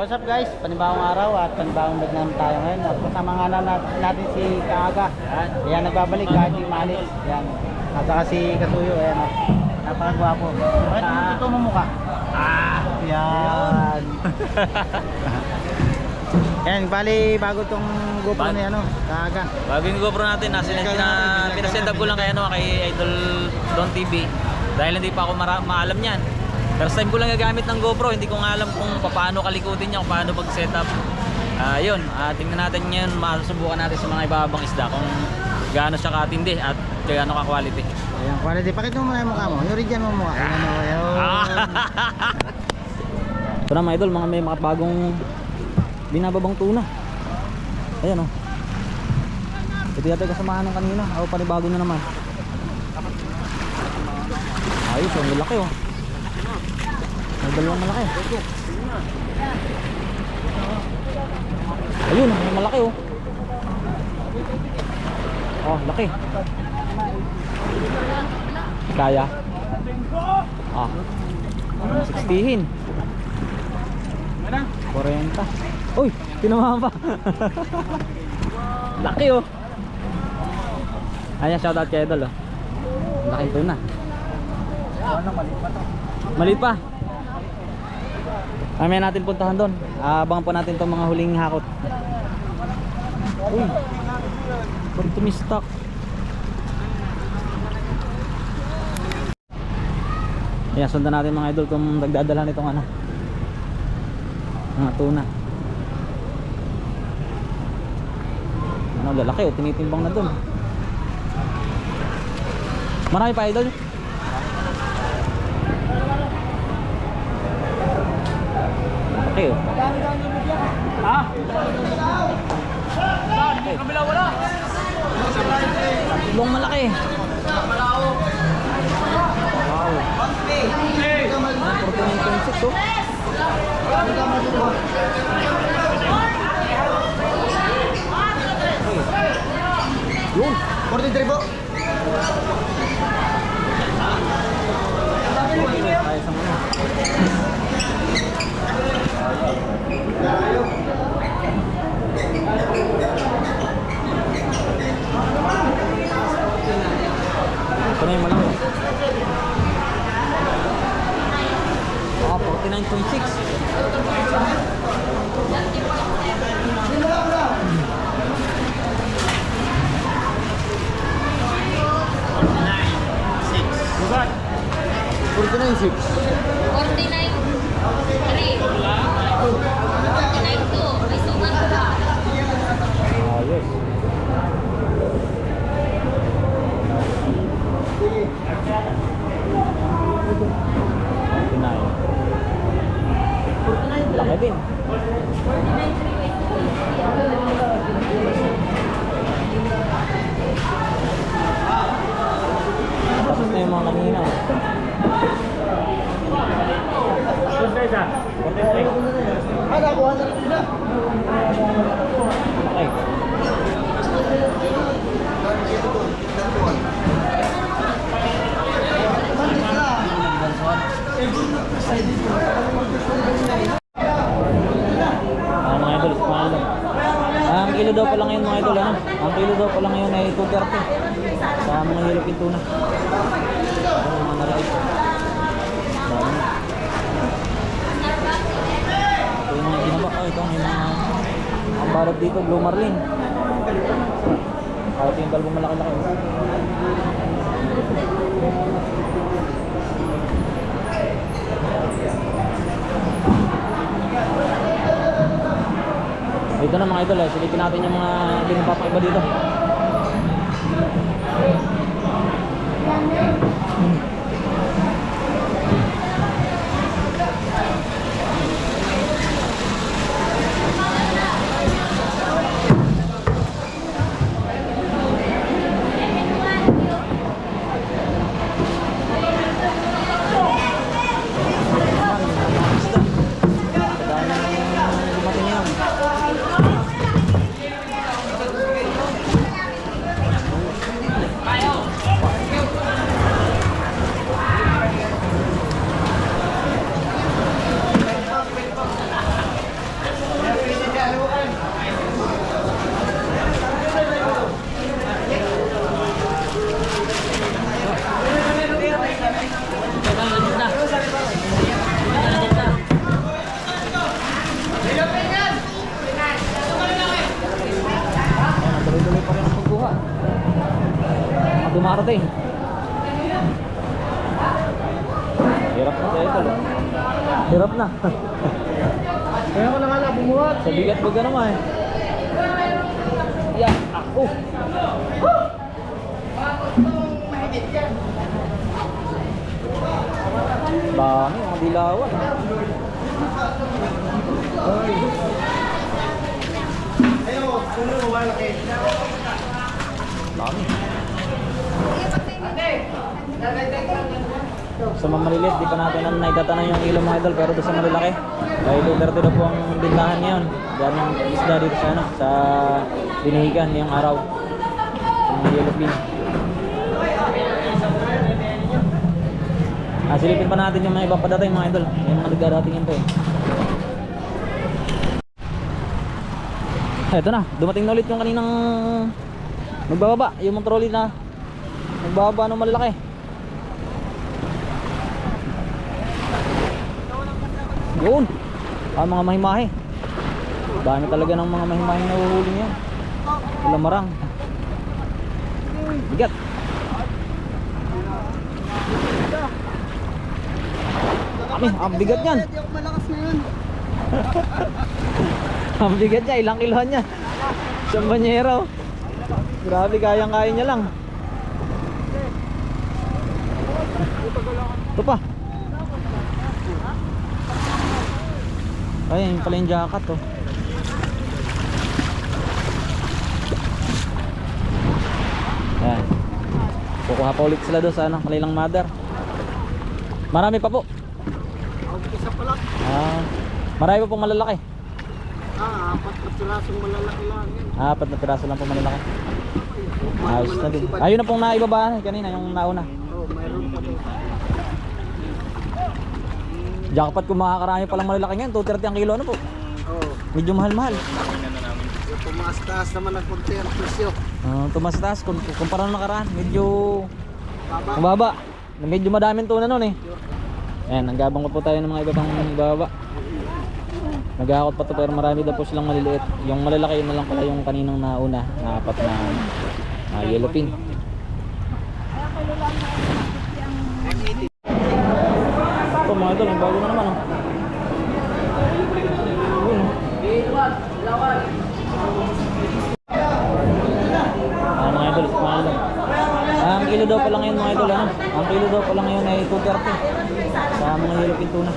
What's up guys? Panibawang araw at panibawang vlog naman tayo ngayon. At kasama nga na nat- natin si Kaaga. Ayan, nagbabalik kahit di maalis. Ayan. At saka si Kasuyo. Ayan. oh. Napakagwapo. Bakit ang totoo mo mukha? Ah! Yan. Ayan, bali bago tong GoPro Bag- ni ano, Kaaga. Bago yung GoPro natin, nasa na, pinaset up ko lang kay, ano, kay Idol Don TV. Dahil hindi pa ako mara- maalam niyan. First time ko lang gagamit ng GoPro, hindi ko nga alam kung paano kalikutin niya, kung paano pag-set up. Ah, yun, ah, tingnan natin ngayon, masusubukan natin sa mga ibabang isda kung gaano siya katindi at gaano ka-quality. Ayan, quality. Pakita mo muna yung mukha mo. Yung original mo mukha. Ayan, oh, ayan. Ito na mga idol, mga may makabagong binababang tuna. Ayan o. Oh. Ito yata yung kasamahan ng kanina. O, panibago na naman. Ayos, oh, malaki oh. Dalawang malaki. Ayun, may malaki oh. Oh, laki. Kaya. Ah. 60hin. 40. Uy, tinamaan pa. Laki oh. Ayan, shoutout kay Idol oh. Laki ito na. Maliit pa. Mamaya natin puntahan doon. Abangan po natin itong mga huling hakot. Uy. Ba't tumistak? Ayan, sundan natin mga idol kung nagdadala nitong ano. Mga tuna. Ano, lalaki oh, tinitimbang na doon. Marami pa idol. Laki oh. Ha? Kabila wala. Timbang malaki. Wow. 49.6 oh. Yun. 43 po. Tayo sa mga. Ito na yung malaki. Ah, 49.6. Forty-nine six. 49 3 49 2 may sugat pa Ayos. Pinay. Laki din. Tapos na yung mga kanina. Ah, nakuha na rin na. Laki. Ah, mga idol, mga idol. Ah, ang kilo daw pala ngayon mga idol, ano? Ang kilo daw ay 230. Sa mga hilok yung tuna. Ano, mga narinig. Dami. Ito yung mga ginaba. Oh, ito yung mga ang balot dito, Blue Marlin. Kahit yung balbo malaki-laki. Ito na mga idol, eh. silipin natin yung mga pinapapaiba dito. Nakarating. Hirap na sa oh. Hirap na. Kaya ko lang alam, bumuhat. sa bigat baga naman eh. Yeah, ako. Dami, mga dilawan. Dami. Sa mga maliliit, di pa natin na naitatanong yung kilo mga idol, pero sa malalaki, ay 230 na po ang bintahan ngayon. Yan yung isda dito sa ano, sa binihigan ngayong araw. Sa mga pin. Ah, silipin pa natin yung mga iba pa dating mga idol. Yung mga nagdadating yan pa eh. Eto na, dumating na ulit yung kaninang nagbababa, yung mga trolley na nagbababa ng malalaki. Yun. Ah, mga mahimahe. Dami talaga ng mga mahimahe na uhuli niyan. Walang marang. Bigat. Kami, ang bigat niyan. Hindi malakas ngayon. Ang bigat niya, ilang kilohan niya. Siyang banyero. Grabe, kayang-kaya niya lang. Ito pa. Ay, yun pala yung jacket oh. Yan. Kukuha pa ulit sila doon sa ano, kanilang mother. Marami pa po. Isa pa lang. Ah, marami pa pong malalaki. Ah, apat na pirasong malalaki lang. Ah, apat na piraso lang po malalaki. Ayos na din. Ayun na pong naibaba kanina, yung nauna. Oh, mayroon pa doon. Jackpot kung makakarami palang malalaki ngayon, 230 ang kilo ano po. Oh, Medyo mahal-mahal. yung tumaas-taas naman ang konti ang presyo. Uh, tumas taas kung kumpara nung nakaraan, medyo Baba. mababa. Medyo madaming tuna noon eh. Ayan, nanggabang ko po tayo ng mga iba pang baba. Nagahakot pa to pero marami daw po silang maliliit. Yung malalaki yun na lang pala yung kaninang nauna, na apat na ah, yellow pin. Mga idol, yung bago na naman oh. Yun, oh. Ah, mga idol, mga idol. Ah, ang kilo daw pala ngayon mga idol, ano? Ang kilo daw pala ngayon ay 230 sa mga yellow pin tuna.